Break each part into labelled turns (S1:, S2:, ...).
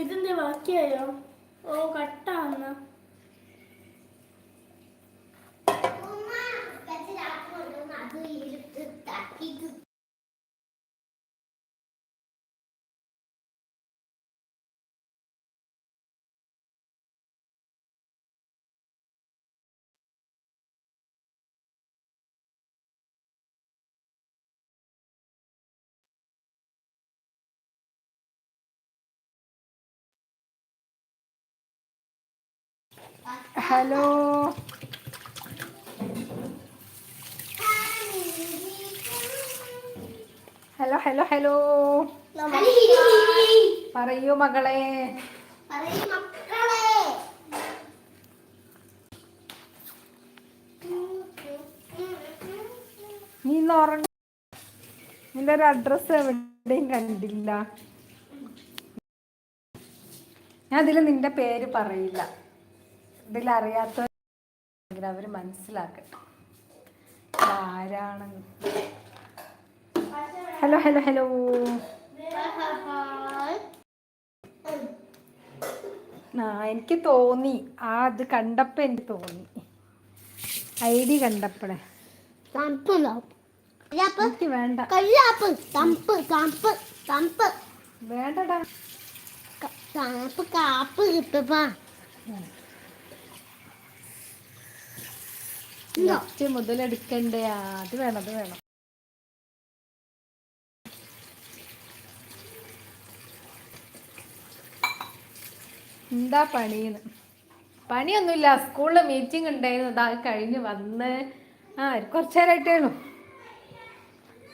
S1: ഇതിന്റെ ബാക്കിയായോ? ഓ cut.
S2: Hello. Hello hello hello. പറയൂ മകളെ. നീ ഇന്ന് നിന്റെ ഒരു അഡ്രസ് എവിടെയും കണ്ടില്ല. ഞാൻ അതിൽ നിന്റെ പേര് പറയില്ല. ഇതിൽ അറിയാത്തവർ അവർ മനസ്സിലാക്കട്ടെ. ആരാണെന്ന് ഹലോ ഹലോ ഹലോ ആ എനിക്ക് തോന്നി. ആ അത് കണ്ടപ്പോൾ എനിക്ക് തോന്നി. ഐ ഡി കണ്ടപ്പോഴേ വേണ്ട. വേണ്ടടാ.
S1: തണുപ്പ് കാപ്പ് കിട്ടപ്പാ
S2: നെക്സ്റ്റ് മുതൽ എടുക്കണ്ടേ? അത് വേണം അത് വേണം. എന്താ പണിന്ന്? പണിയൊന്നുമില്ല. സ്കൂളിൽ മീറ്റിംഗ് ഉണ്ടായിരുന്നു. അത് കഴിഞ്ഞ് വന്ന്. ആ കുറച്ചു നേരമായിട്ടേ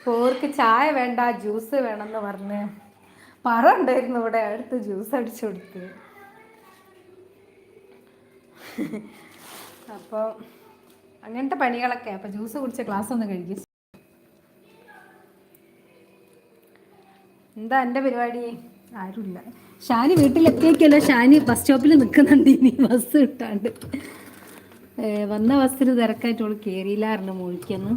S2: പോർക്ക് ചായ വേണ്ട ജ്യൂസ് വേണമെന്ന് പറഞ്ഞ്. പറ ഉണ്ടായിരുന്നു ഇവിടെ അടുത്ത് ജ്യൂസ് അടിച്ചു കൊടുത്ത്. അപ്പോൾ അങ്ങനത്തെ പണികളൊക്കെ. അപ്പോൾ ജ്യൂസ് കുടിച്ച ക്ലാസ് ഒന്ന് കഴിക്കും. എന്താ എന്റെ പരിപാടി? ആരുമില്ല ഷാനി വീട്ടിലെത്തിയേക്കല്ലോ. ഷാനി ബസ് സ്റ്റോപ്പിൽ നിൽക്കുന്നുണ്ട് ഇനി ബസ് കിട്ടാണ്ട് വന്ന ബസ്സിൽ തിരക്കായിട്ട് കയറിയില്ലായിരുന്നു മുഴിക്കുന്നു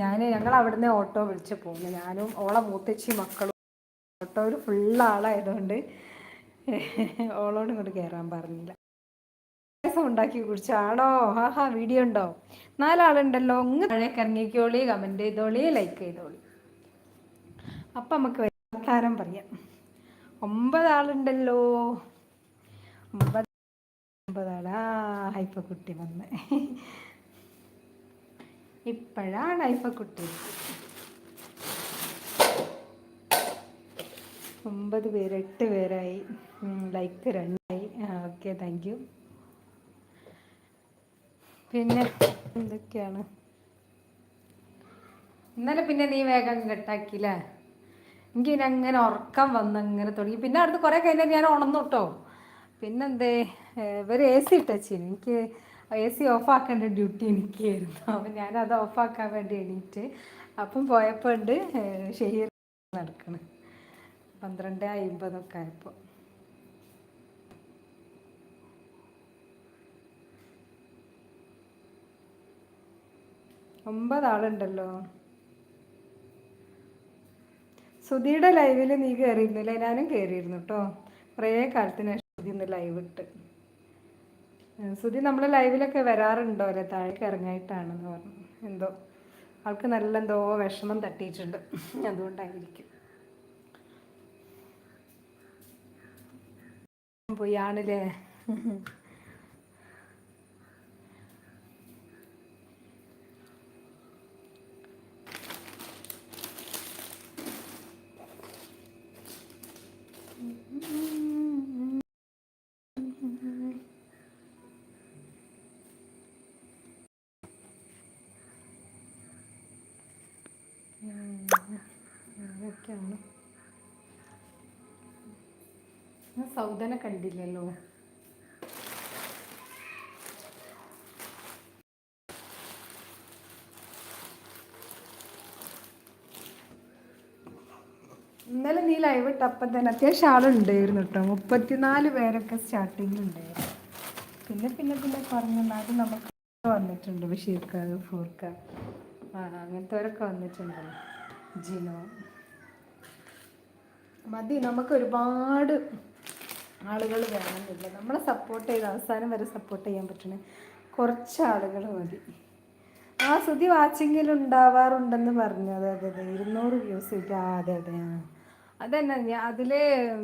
S2: ഞാൻ ഞങ്ങൾ അവിടുന്ന് ഓട്ടോ വിളിച്ച് പോകുന്നു ഞാനും ഓളെ മൂത്തച്ചി മക്കളും ഒരു ഫുൾ ആളായതുകൊണ്ട് ഓളോട് ഇങ്ങോട്ട് കയറാൻ പറഞ്ഞില്ല. പായസം ഉണ്ടാക്കി കുടിച്ചാണോ? ആഹാ വീഡിയോ ഉണ്ടോ? നാലാളുണ്ടല്ലോ. അങ്ങ് താഴേക്ക് ഇറങ്ങിക്കോളി കമന്റ് ചെയ്തോളി ലൈക്ക് ചെയ്തോളി. അപ്പം നമുക്ക് വർത്താനം പറയാം. ഒമ്പതാളുണ്ടല്ലോ. ഒമ്പത് ഒമ്പതാളാ ഹൈപ്പക്കുട്ടി വന്ന്. ഇപ്പോഴാണ് ഹൈപ്പക്കുട്ടി. ഒമ്പത് പേര് എട്ട് പേരായി. ലൈക്ക് രണ്ടായി. ഓക്കെ താങ്ക് യു പിന്നെ എന്തൊക്കെയാണ്? ഇന്നലെ പിന്നെ നീ വേഗം കെട്ടാക്കിയില്ലേ? എനിക്ക് പിന്നെ അങ്ങനെ ഉറക്കം വന്ന് അങ്ങനെ തുടങ്ങി. പിന്നെ അടുത്ത് കുറേ കഴിഞ്ഞാൽ ഞാൻ ഉണർന്നു കേട്ടോ പിന്നെന്തേ ഇവർ എ സി ഇട്ടച്ചു എനിക്ക് എ സി ഓഫാക്കേണ്ട ഡ്യൂട്ടി എനിക്കായിരുന്നു. അപ്പം ഞാനത് ഓഫാക്കാൻ വേണ്ടി എണീറ്റ് അപ്പം പോയപ്പോണ്ട് ഉണ്ട് ഷെഹീർ നടക്കണ്. പന്ത്രണ്ട് അമ്പതൊക്കെ ആയപ്പോൾ ഒമ്പതാളുണ്ടല്ലോ. സുധിയുടെ ലൈവിൽ നീ കയറിയിരുന്നില്ലേ ഞാനും കയറിയിരുന്നു കേട്ടോ കുറേ കാലത്തിന് സുധി ഇന്ന് ലൈവ് ഇട്ട്. സുധി നമ്മൾ ലൈവിലൊക്കെ വരാറുണ്ടോ അല്ലെ? താഴേക്ക് ഇറങ്ങായിട്ടാണെന്ന് പറഞ്ഞു. എന്തോ ആൾക്ക് നല്ല എന്തോ വിഷമം തട്ടിയിട്ടുണ്ട്. അതുകൊണ്ടായിരിക്കും. പോയി ആണില്ലേ? അതൊക്കെയാണ് ഞാൻ സൗദനെ കണ്ടില്ലല്ലോ. ഇന്നലെ നീ ലൈവ് ഇട്ടപ്പം തന്നെ അത്യാവശ്യം ആളുണ്ടായിരുന്നു കേട്ടോ മുപ്പത്തിനാല് പേരൊക്കെ സ്റ്റാർട്ടിങ്ങിൽ ഉണ്ടായിരുന്നു പിന്നെ പിന്നെ പിന്നെ പറഞ്ഞാൽ നമുക്ക് വന്നിട്ടുണ്ട്. ബഷീർക്ക ഫൂർക്ക ആ അങ്ങനത്തെ വരൊക്കെ വന്നിട്ടുണ്ട് ജിനോ. മതി. നമുക്ക് ഒരുപാട് ആളുകൾ വേണമെന്നില്ല. നമ്മളെ സപ്പോർട്ട് ചെയ്ത് അവസാനം വരെ സപ്പോർട്ട് ചെയ്യാൻ പറ്റണ കുറച്ച് ആളുകൾ മതി. ആ സുതി വാച്ചിങ്ങിൽ ഉണ്ടാവാറുണ്ടെന്ന് പറഞ്ഞു. അതെ അതെ അതെ. ഇരുന്നൂറ് വ്യൂസ് ആ അതെ അതെ ആ. അതന്നെ. ഞാൻ അതിൽ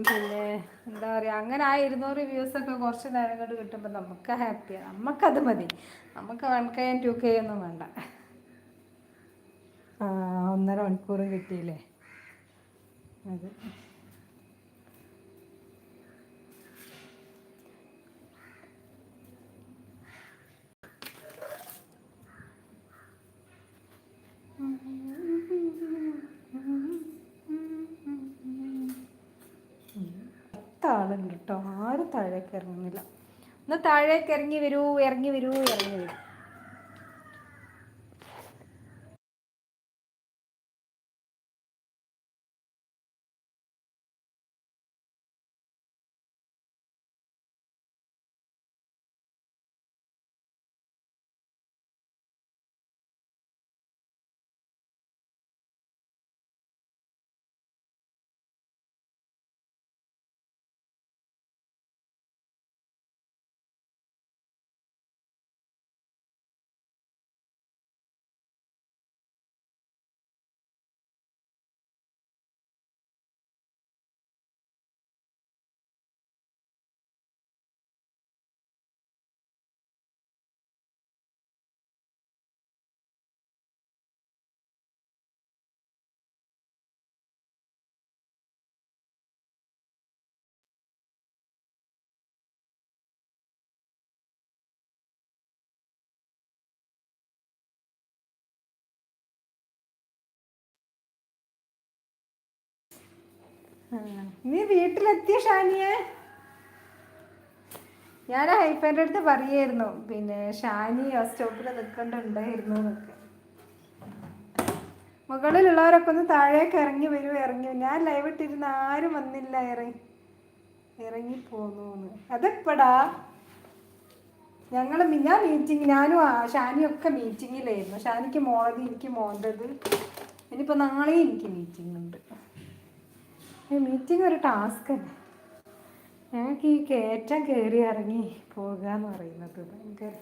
S2: പിന്നെ എന്താ പറയുക അങ്ങനെ ആ ഇരുന്നൂറ് വ്യൂസൊക്കെ കുറച്ച് നേരം കൊണ്ട് കിട്ടുമ്പോൾ നമുക്ക് ഹാപ്പിയാണ് നമുക്കത് മതി. നമുക്ക് വൺ കെ ടു കെ ഒന്നും വേണ്ട. ഒന്നര മണിക്കൂർ കിട്ടിയില്ലേ? അതെ. കേട്ടോ. ആരും താഴേക്ക് ഇറങ്ങുന്നില്ല. ഒന്ന് താഴേക്ക് ഇറങ്ങി വരൂ ഇറങ്ങി വരൂ ഇറങ്ങി വരൂ. നീ വീട്ടിലെത്തിയ ഷാനിയെ? ഞാൻ ഹൈഫന്റെ അടുത്ത് പറയായിരുന്നു പിന്നെ ഷാനി ബസ് സ്റ്റോപ്പിൽ നിൽക്കണ്ടുണ്ടായിരുന്നു എന്നൊക്കെ. മുകളിലുള്ളവരൊക്കെ ഒന്ന് താഴേക്ക് ഇറങ്ങി വരും ഇറങ്ങി. ഞാൻ ലൈവ് ഇട്ടിരുന്ന ആരും വന്നില്ല ഇറങ്ങി ഇറങ്ങി പോന്നു അതെപ്പടാ ഞങ്ങൾ ഞാൻ മീറ്റിംഗ് ഞാനും ആ ഒക്കെ മീറ്റിങ്ങിലായിരുന്നു ഷാനിക്ക് മോളത് എനിക്ക് മോണ്ടത് ഇനിയിപ്പോൾ നാളെയും എനിക്ക് മീറ്റിംഗ് ഉണ്ട്. മീറ്റിംഗ് ഒരു ടാസ്ക് അല്ല? ഞങ്ങൾക്ക് ഈ കയറ്റം കയറി ഇറങ്ങി പോകുക എന്ന് പറയുന്നത് ഭയങ്കര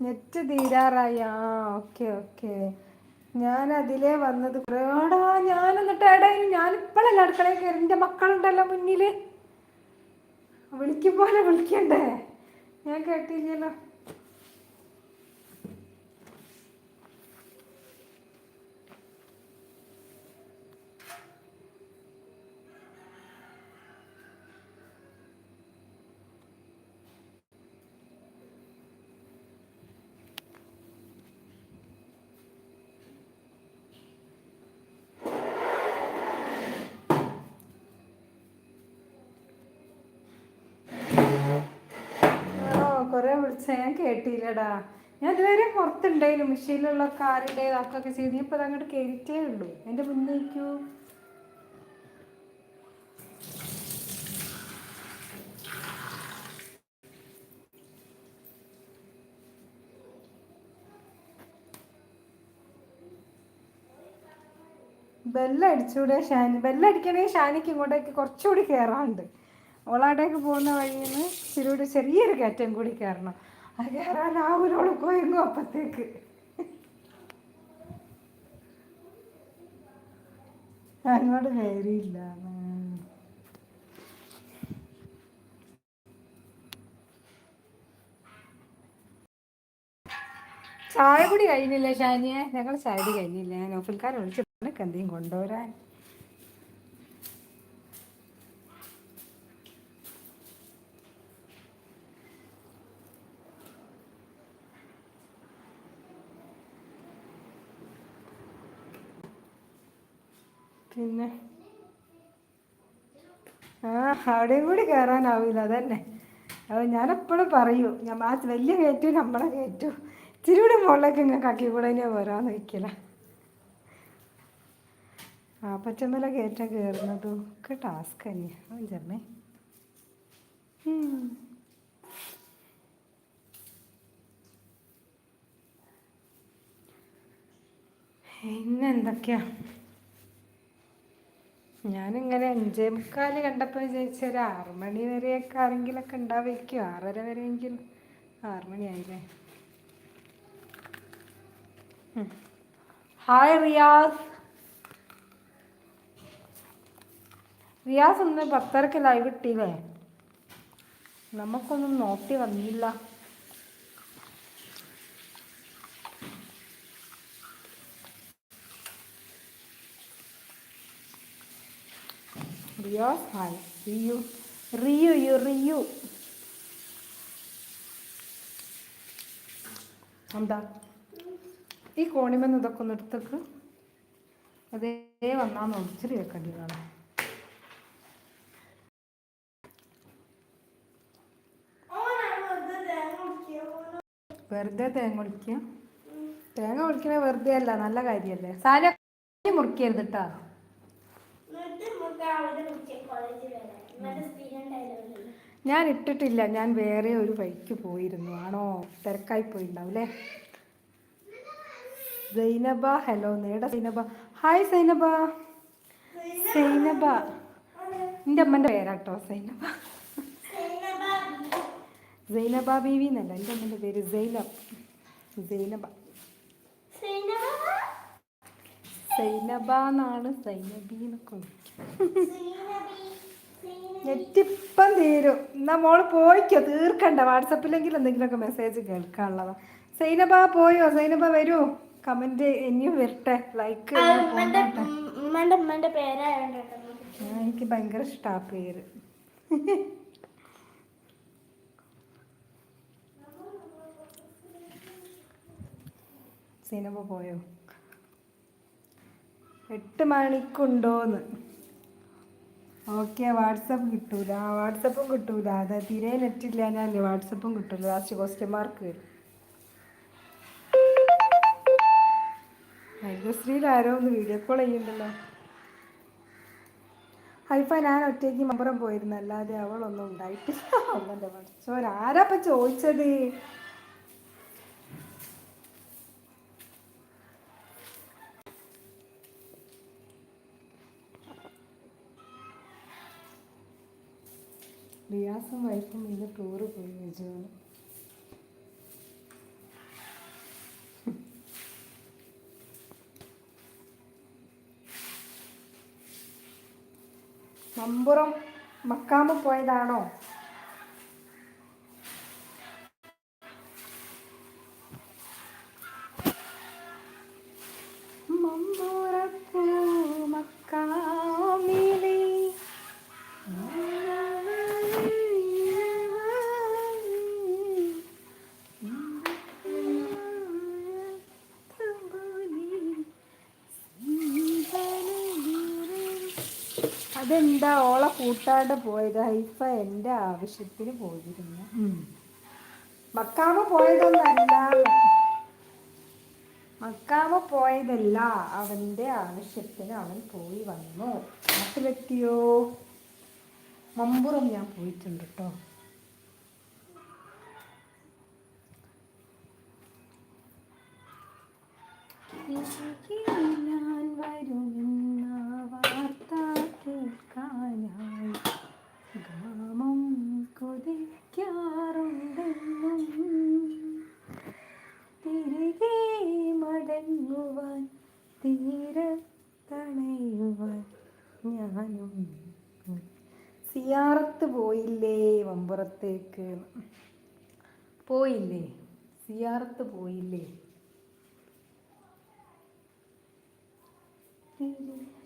S2: നെറ്റ് തീരാറായി. ആ ഓക്കെ ഓക്കെ ഞാൻ അതിലേ വന്നത് കുറേടാ ഞാൻ എന്നിട്ട് ഇടയിൽ ഞാനിപ്പോഴല്ല അടുക്കളയിൽ കയറി എന്റെ മക്കളുണ്ടല്ലോ മുന്നിൽ വിളിക്കുമ്പോലെ വിളിക്കണ്ടേ? ഞാൻ കേട്ടില്ലല്ലോ ആണോ കൊറേ വിളിച്ച ഞാൻ കേട്ടില്ലടാ. ഞാൻ ഇതുവരെ പുറത്തുണ്ടായിരുന്നു മെഷീനിലുള്ള കാറിന്റെ ഇതാക്കൊക്കെ ചെയ്ത്. ഇപ്പൊ അങ്ങോട്ട് കയറിയിട്ടേ ഉള്ളൂ. എന്റെ മുന്നേക്കൂ ബെല്ലടിച്ചൂടെ ഷാനി. ബെല്ലടിക്കണേ ഷാനിക്ക് ഇങ്ങോട്ടേക്ക് കുറച്ചുകൂടി കയറാണ്ട് ഓളാടേക്ക് പോകുന്ന വഴിയിൽ നിന്ന് ഇച്ചിരി ചെറിയൊരു കയറ്റം കൂടി കയറണം അത് കയറാനാവൂലോൾ പോയെങ്ങും അപ്പത്തേക്ക് അങ്ങോട്ട് കയറിയില്ല. ചായ കൂടി കഴിഞ്ഞില്ല ഷാനിയെ? ഞങ്ങൾ ചായ കൂടി കഴിഞ്ഞില്ല? ഞാൻ ഓഫിൽക്കാരെ വിളിച്ചു നിനക്ക് എന്തെങ്കിലും കൊണ്ടുവരാൻ. പിന്നെ. ആ അവിടെയും കൂടി കയറാനാവില്ല അതന്നെ. അപ്പോൾ ഞാനെപ്പോഴും പറയൂ ഞാൻ ആ വലിയ കയറ്റു നമ്മളെ കയറ്റു ഇച്ചിരി കൂടി മുകളിലേക്ക് ഇങ്ങനെ കക്കി കൂടെ തന്നെ വരാന്ന് വയ്ക്കല ആ പച്ചമല കയറ്റം കയറുന്നതും ഒക്കെ ടാസ്ക് തന്നെയാണ് ചെമ്മേ. എന്തൊക്കെയാ ഞാനിങ്ങനെ അഞ്ചേ മുക്കാൽ കണ്ടപ്പോൾ വിചാരിച്ചു ഒരു ആറ് മണി വരെയൊക്കെ ആരെങ്കിലൊക്കെ ഉണ്ടാവുമായിരിക്കും. ആറര വരെയെങ്കിലും ആറ് മണിയായില്ലേ? ഉം. ഹായ് റിയാസ്. റിയാസ് ഒന്ന് പത്തരക്ക് ലൈവ് ഇട്ടില്ലേ നമുക്കൊന്നും നോട്ടി വന്നില്ല. റിയാസ് ഹായ്. റിയു. റിയു യു റിയു. എന്താ? ഈ കോണിമെന്ന് ഇതൊക്കെ ഒന്ന് എടുത്തേക്ക്. അതേ വന്നാന്ന് ഒളിച്ചിരി വെക്കേണ്ടി കാണാം വെറുതെ തേങ്ങ ഒളിക്കുക തേങ്ങ ഒളിക്കണേ വെറുതെ അല്ല നല്ല കാര്യമല്ലേ സാല മുറിക്കരുത് കേട്ടാ ഞാൻ ഇട്ടിട്ടില്ല. ഞാൻ വേറെ ഒരു വഴിക്ക് പോയിരുന്നു. ആണോ? തിരക്കായി പോയിണ്ടാവൂലേ? സൈനബ ഹലോ നേട സൈനബ. ഹായ് സൈനബ. സൈനബ. എന്റെ അമ്മന്റെ പേരാട്ടോ സൈനബ. സൈനബ. ബീവി എന്നല്ല എന്റെ അമ്മന്റെ പേര് സൈനബ്. സൈനബ. സൈനബ? എന്നാണ് സൈനബി എന്നൊക്കെ നെറ്റിപ്പം തീരും. എന്നാ മോൾ പോയിക്കോ? തീർക്കണ്ട. വാട്സപ്പിലെങ്കിലും എന്തെങ്കിലുമൊക്കെ മെസ്സേജ് കേൾക്കാനുള്ളതാ. സൈനബ പോയോ? സൈനബ വരൂ. കമന്റ് ഇനിയും വരട്ടെ. ലൈക്ക് എനിക്ക് ഭയങ്കര ഇഷ്ടാ പേര്. സൈനബ പോയോ? എട്ട് മണിക്കുണ്ടോന്ന്. ഓക്കെ വാട്സപ്പ് കിട്ടൂല. വാട്സപ്പും കിട്ടൂല. അത് തീരെ നെറ്റ് ഞാൻ വാട്സപ്പും കിട്ടൂല. ലാസ്റ്റ് ക്വസ്റ്റ്യൻ മാർക്ക് വരും ആരോ ഒന്ന് വീഡിയോ കോൾ ചെയ്യുന്നുണ്ടല്ലോ ഹൈഫ ഞാൻ ഒറ്റയ്ക്ക് മമ്പുറം പോയിരുന്നു അല്ലാതെ അവളൊന്നും ഉണ്ടായിട്ടില്ല. അവളെന്റെ പഠിച്ചോൻ ആരാപ്പം ചോദിച്ചത്? റിയാസും വൈഫും ഇന്ന് ടൂറ് പോയി വെച്ചാണ് മമ്പുറം മക്കാമ പോയതാണോ? കൂട്ടാണ്ട് പോയത് ഹൈഫ എന്റെ ആവശ്യത്തിന് പോയിരുന്നു. മക്കാമ പോയതൊന്നല്ല. മക്കാമ പോയതല്ല. അവന്റെ ആവശ്യത്തിന് അവൻ പോയി വന്നു. നാട്ടിലെത്തിയോ? മമ്പുറം ഞാൻ പോയിട്ടുണ്ട് കേട്ടോ ഞാൻ വരുന്ന വാർത്ത കേൾക്കാനായി കൊതിക്കാറുണ്ടെന്നും തിരികെ മടങ്ങുവാൻ തീരത്തണയുവാൻ ഞാനും സിയാറത്ത് പോയില്ലേ വമ്പുറത്തേക്ക്? പോയില്ലേ? സിയാറത്ത് പോയില്ലേ?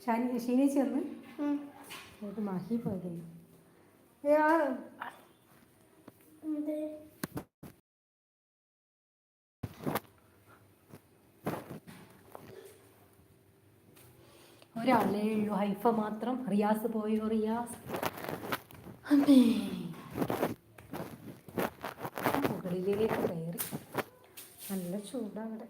S2: ഷാനി ഷീനേച്ചി വന്ന്? അത് മഹി പോയതേ ഒരാളേ ഉള്ളൂ. ഹൈഫ മാത്രം. റിയാസ് പോയോ റിയാസ്? അമ്മേ. മുകളിലേക്ക് കയറി. നല്ല ചൂടാണ്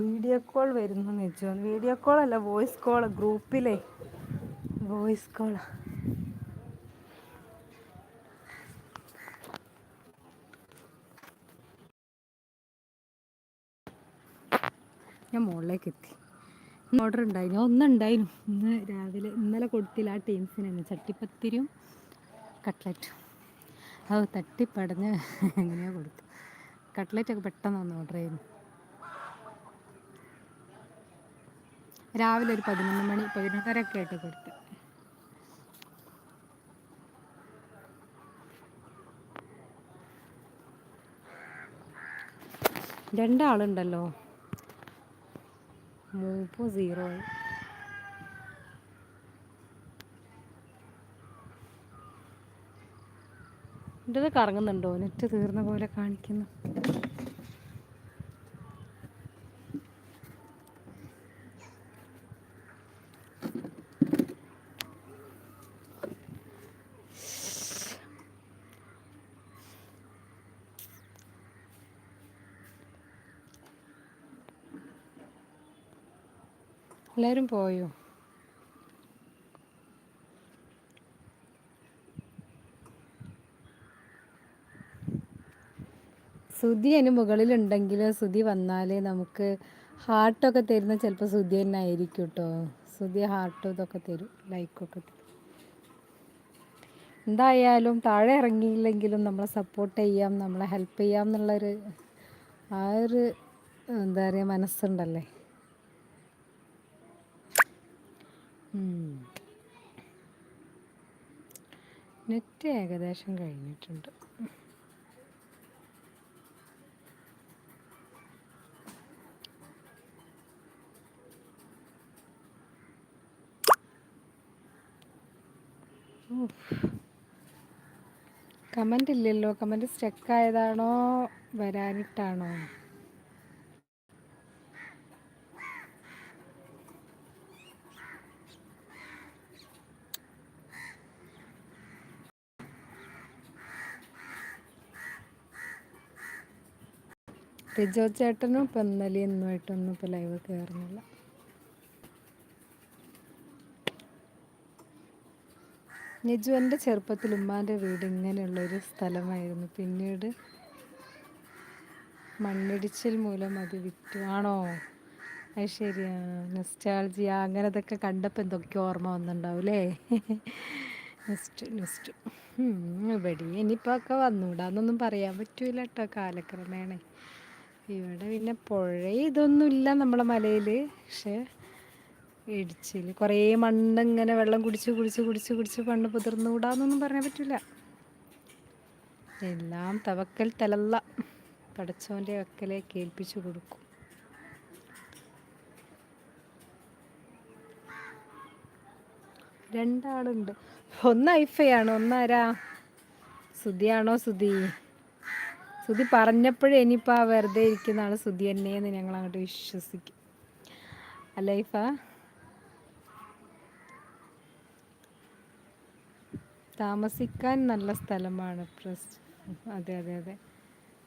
S2: വീഡിയോ കോൾ വരുന്നു നിജോ. വീഡിയോ കോൾ അല്ല വോയിസ് കോൾ ഗ്രൂപ്പിലെ വോയിസ് കോൾ. ഞാൻ മുകളിലേക്ക് എത്തി. ഓർഡർ ഉണ്ടായിരുന്നു. ഒന്നുണ്ടായിരുന്നു ഇന്ന് രാവിലെ ഇന്നലെ കൊടുത്തില്ല ആ ടീംസിനാണ് ചട്ടിപ്പത്തിരിയും കട്ട്ലറ്റും അത് തട്ടിപ്പടഞ്ഞ് എങ്ങനെയാണ് കൊടുത്തു. കട്ട്ലറ്റൊക്കെ പെട്ടെന്ന് ഒന്ന് ഓർഡർ ചെയ്യുന്നു രാവിലെ ഒരു പതിനൊന്ന് മണി പതിനൊന്നരയൊക്കെ ആയിട്ട് കൊടുത്ത്. രണ്ടാളുണ്ടല്ലോ. മൂപ്പ് സീറോ ആയി. എന്റെ കറങ്ങുന്നുണ്ടോ? നെറ്റ് തീർന്ന പോലെ കാണിക്കുന്നു. എല്ലാവരും പോയോ? സുധി അതിന് മുകളിലുണ്ടെങ്കിൽ സുധി വന്നാലേ നമുക്ക് ഹാർട്ടൊക്കെ തരുന്ന ചിലപ്പോൾ സുധി തന്നെ ആയിരിക്കും കേട്ടോ സുധി ഹാർട്ടും ഇതൊക്കെ തരും ലൈക്കൊക്കെ തരും. എന്തായാലും താഴെ ഇറങ്ങിയില്ലെങ്കിലും നമ്മളെ സപ്പോർട്ട് ചെയ്യാം നമ്മളെ ഹെൽപ്പ് ചെയ്യാം എന്നുള്ളൊരു ആ ഒരു എന്താ പറയുക മനസ്സുണ്ടല്ലേ? നെറ്റ് ഏകദേശം കഴിഞ്ഞിട്ടുണ്ട്. കമന്റ് ഇല്ലല്ലോ. കമന്റ് സ്റ്റക്ക് ആയതാണോ? വരാനിട്ടാണോ? റിജോ ചേട്ടനും ഇപ്പം ഇന്നലെ ഇന്നുമായിട്ടൊന്നും ഇപ്പോൾ ലൈവ് കയറുന്നില്ല നിജു എന്റെ ചെറുപ്പത്തിൽ ഉമ്മാന്റെ വീട് ഇങ്ങനെയുള്ളൊരു സ്ഥലമായിരുന്നു. പിന്നീട് മണ്ണിടിച്ചിൽ മൂലം അത് വിറ്റു. ആണോ? അത് ശരിയാ. നെസ്റ്റാൾജി അങ്ങനെ ഇതൊക്കെ കണ്ടപ്പോൾ എന്തൊക്കെ ഓർമ്മ വന്നിട്ടുണ്ടാവും അല്ലേ? നെക്സ്റ്റ് നെസ്റ്റ് ഇവിടെ ഇനിയിപ്പോൾ ഒക്കെ വന്നൂടാന്നൊന്നും പറയാൻ പറ്റൂല കേട്ടോ കാലക്രമേണ. ഇവിടെ പിന്നെ പുഴ ഇതൊന്നുമില്ല നമ്മളെ മലയിൽ പക്ഷേ ഇടിച്ചിൽ കുറേ മണ്ണ് ഇങ്ങനെ വെള്ളം കുടിച്ച് കുടിച്ച് കുടിച്ച് കുടിച്ച് മണ്ണ് പുതിർന്നുകൂടാന്നൊന്നും പറയാൻ പറ്റില്ല എല്ലാം തവക്കൽ തലല്ല. പടച്ചോന്റെ വക്കലെ കേൾപ്പിച്ചു കൊടുക്കും. രണ്ടാളുണ്ട്. ഒന്ന് ഐഫയാണ്. ഒന്നാരാ സുധിയാണോ സുധി? സുധി പറഞ്ഞപ്പോഴേ ഇനിയിപ്പോൾ ആ വെറുതെ ഇരിക്കുന്ന ആൾ സുധി തന്നെയെന്ന് ഞങ്ങൾ അങ്ങോട്ട് വിശ്വസിക്കും അലൈഫ താമസിക്കാൻ നല്ല സ്ഥലമാണ് പ്രസ് അതെ അതെ അതെ.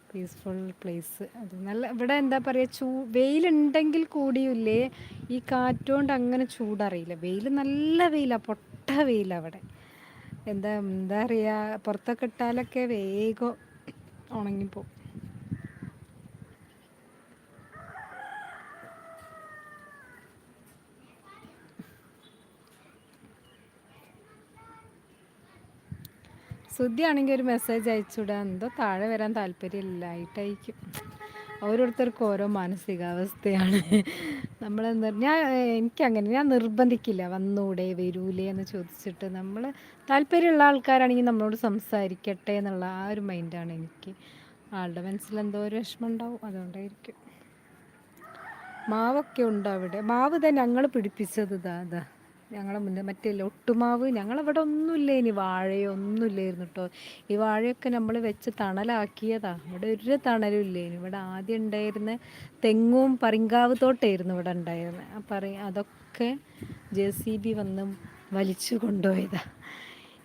S2: പീസ്ഫുൾ പ്ലേസ് അത് നല്ല ഇവിടെ എന്താ പറയുക ചൂ വെയിലുണ്ടെങ്കിൽ കൂടിയില്ലേ ഈ കാറ്റുകൊണ്ട് അങ്ങനെ ചൂടറിയില്ല. വെയിൽ നല്ല വെയിലാണ് പൊട്ട വെയിലാണ് അവിടെ. എന്താ എന്താ പറയുക പുറത്തൊക്കെ ഇട്ടാലൊക്കെ വേഗം ഉണങ്ങിപ്പോവും. ശ്രുതിയാണെങ്കിൽ ഒരു മെസ്സേജ് അയച്ചുവിടാ. എന്തോ താഴെ വരാൻ താല്പര്യമില്ലായിട്ടായിരിക്കും ഓരോരുത്തർക്കും ഓരോ മാനസികാവസ്ഥയാണ്. നമ്മൾ ഞാൻ എനിക്കങ്ങനെ ഞാൻ നിർബന്ധിക്കില്ല വന്നൂടെ വരൂലേ എന്ന് ചോദിച്ചിട്ട് നമ്മൾ താല്പര്യമുള്ള ആൾക്കാരാണെങ്കിൽ നമ്മളോട് സംസാരിക്കട്ടെ എന്നുള്ള ആ ഒരു മൈൻഡാണ് എനിക്ക്. ആളുടെ മനസ്സിൽ എന്തോ ഒരു വിഷമം ഉണ്ടാവും അതുകൊണ്ടായിരിക്കും. മാവൊക്കെ ഉണ്ടോ അവിടെ മാവ് തന്നെ ഞങ്ങൾ പിടിപ്പിച്ചത് ഇതാ. ഞങ്ങളെ മുന്നേ മറ്റേ ഒട്ടുമാവ് ഞങ്ങളവിടെ ഒന്നുമില്ല ഇനി? വാഴയോ ഒന്നുമില്ലായിരുന്നു കേട്ടോ ഈ വാഴയൊക്കെ നമ്മൾ വെച്ച് തണലാക്കിയതാ. ഇവിടെ ഒരു തണലും ഇല്ലേനു ഇവിടെ ആദ്യം ഉണ്ടായിരുന്ന തെങ്ങും പറിങ്കാവ് തോട്ടായിരുന്നു ഇവിടെ ഉണ്ടായിരുന്നത് ആ പറ അതൊക്കെ ജെ സി ബി വന്ന് വലിച്ചു കൊണ്ടുപോയതാ.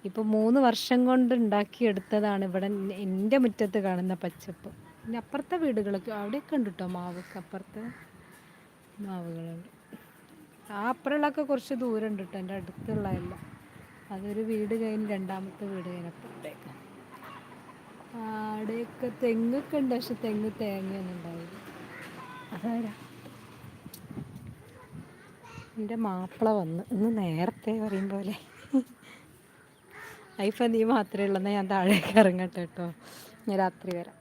S2: ഇപ്പോൾ മൂന്ന് വർഷം കൊണ്ട് ഉണ്ടാക്കിയെടുത്തതാണ് ഇവിടെ എന്റെ മുറ്റത്ത് കാണുന്ന പച്ചപ്പ്. പിന്നെ അപ്പുറത്തെ വീടുകളൊക്കെ അവിടെയൊക്കെ ഉണ്ട് കേട്ടോ മാവൊക്കെ. അപ്പുറത്തെ മാവുകളുണ്ട്. ആ അപ്പുറമുള്ളൊക്കെ കുറച്ച് ദൂരം ഉണ്ട് കേട്ടോ എന്റെ അടുത്തുള്ളതല്ല അതൊരു വീട് കഴിഞ്ഞ് രണ്ടാമത്തെ വീട് കഴിഞ്ഞപ്പോഴത്തേക്ക് ആടെയൊക്കെ തെങ്ങൊക്കെ ഉണ്ട് പക്ഷെ തെങ്ങ് തേങ്ങയൊന്നും ഉണ്ടായില്ല അതാരാ? എന്റെ മാപ്പിള വന്ന് ഇന്ന് നേരത്തെ പറയും പോലെ. ഐഫ നീ മാത്രമേ ഉള്ളൂ ഞാൻ താഴേക്ക് ഇറങ്ങട്ടെ കേട്ടോ. ഞാൻ രാത്രി വരാം.